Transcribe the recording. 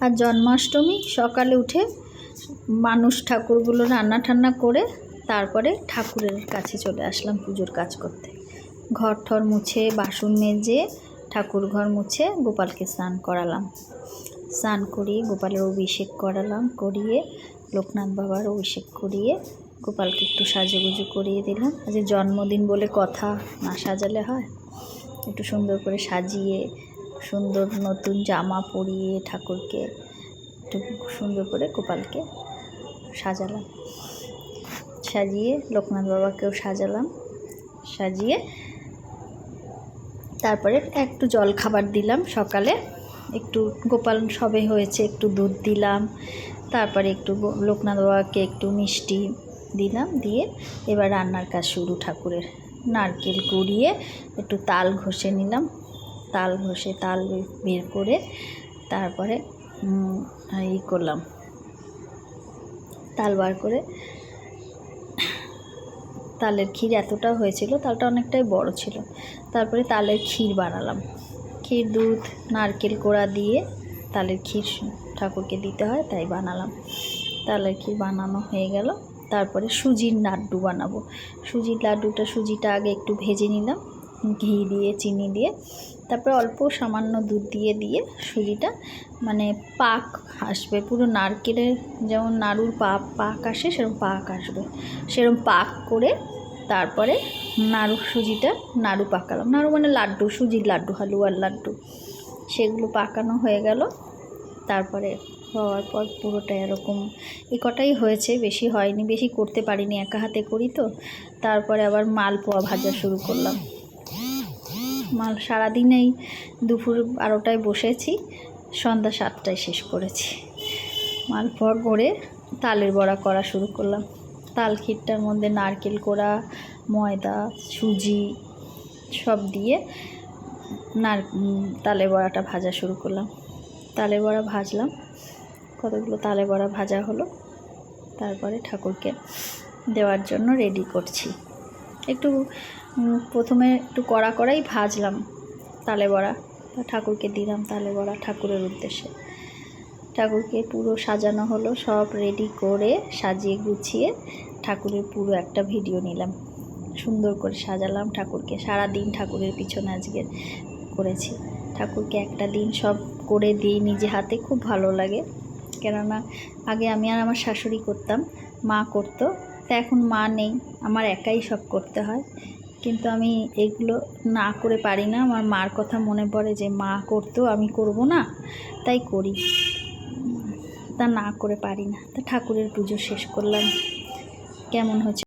আর জন্মাষ্টমী সকালে উঠে মানুষ ঠাকুরগুলো রান্না ঠান্না করে তারপরে ঠাকুরের কাছে চলে আসলাম পুজোর কাজ করতে। ঘর ঠর মুছে, বাসন মেজে, ঠাকুর ঘর মুছে গোপালকে স্নান করালাম। স্নান করিয়ে গোপালের অভিষেক করালাম, করিয়ে লোকনাথ বাবার অভিষেক করিয়ে গোপালকে একটু সাজুগুজু করিয়ে দিলাম। আজ জন্মদিন বলে কথা না সাজালে হয়। একটু সুন্দর করে সাজিয়ে সুন্দর নতুন জামা পরিয়ে ঠাকুরকে একটু সুন্দর করে গোপালকে সাজালাম। সাজিয়ে লোকনাথ বাবাকেও সাজালাম। সাজিয়ে তারপরে একটু জল খাবার দিলাম সকালে। একটু গোপাল সবে হয়েছে, একটু দুধ দিলাম। তারপরে একটু লোকনাথ বাবাকে একটু মিষ্টি দিলাম। দিয়ে এবার রান্নার কাজ শুরু ঠাকুরের। নারকেল কুড়িয়ে একটু তাল ঘষে নিলাম। তাল ঘষে তাল বের করে তারপরে ই করলাম। তাল বার করে তালের ক্ষীর এতটা হয়েছিল, তালটা অনেকটাই বড় ছিল। তারপরে তালের ক্ষীর বানালাম। ক্ষীর, দুধ, নারকেল কোড়া দিয়ে তালের ক্ষীর ঠাকুরকে দিতে হয়, তাই বানালাম। তালের ক্ষীর বানানো হয়ে গেল। তারপরে সুজির লাড্ডু বানাবো। সুজির লাড্ডুটা, সুজিটা আগে একটু ভেজে নিলাম। ঘি দিয়ে, চিনি দিয়ে। তারপরে অল্প সামান্য দুধ দিয়ে দিয়ে সুজিটা মানে পাক আসবে, পুরো নারকেলের যেমন নাড়ুর পাক পাক আসে সেরকম পাক আসবে। সেরকম পাক করে তারপরে নাড়ু সুজিটা নাড়ু পাকালাম। নাড়ু মানে লাড্ডু, সুজির লাড্ডু, হালুয়ার লাড্ডু। সেগুলো পাকানো হয়ে গেল। তারপরে হওয়ার পর পুরোটা এরকম এই কটাই হয়েছে, বেশি হয়নি, বেশি করতে পারিনি, একা হাতে করি তো। তারপরে আবার মালপোয়া ভাজা শুরু করলাম। মাল সারাদিনেই দুপুর বারোটায় বসেছি, সন্ধ্যা সাতটায় শেষ করেছি। মালপোয়া করে তালের বড়া করা শুরু করলাম। তাল ক্ষীরটার মধ্যে নারকেল কোড়া, ময়দা, সুজি সব দিয়ে নার তালে বড়াটা ভাজা শুরু করলাম। তালে বড়া ভাজলাম। কতগুলো তালে বড়া ভাজা হলো? তারপরে ঠাকুরকে দেওয়ার জন্য রেডি করছি। একটু প্রথমে একটু কড়া কড়াই ভাজলাম তালে বড়া। ঠাকুরকে দিলাম তালে বড়া ঠাকুরের উদ্দেশ্যে। ঠাকুরকে পুরো সাজানো হলো, সব রেডি করে সাজিয়ে গুছিয়ে ঠাকুরের পুরো একটা ভিডিও নিলাম। সুন্দর করে সাজালাম ঠাকুরকে। সারা দিন ঠাকুরের পিছনে আজকে করেছি। ঠাকুরকে একটা দিন সব করে দিই নিজে হাতে, খুব ভালো লাগে। কেননা আগে আমি আর আমার শাশুড়ি করতাম, মা করতো তা এখন মা নেই, আমার একাই সব করতে হয়। কিন্তু আমি এগুলো না করে পারি না, আমার মার কথা মনে পড়ে যে, মা করতো আমি করব না, তাই করি। তা না করে পারি না। তা ঠাকুরের পুজো শেষ করলাম। কেমন হচ্ছে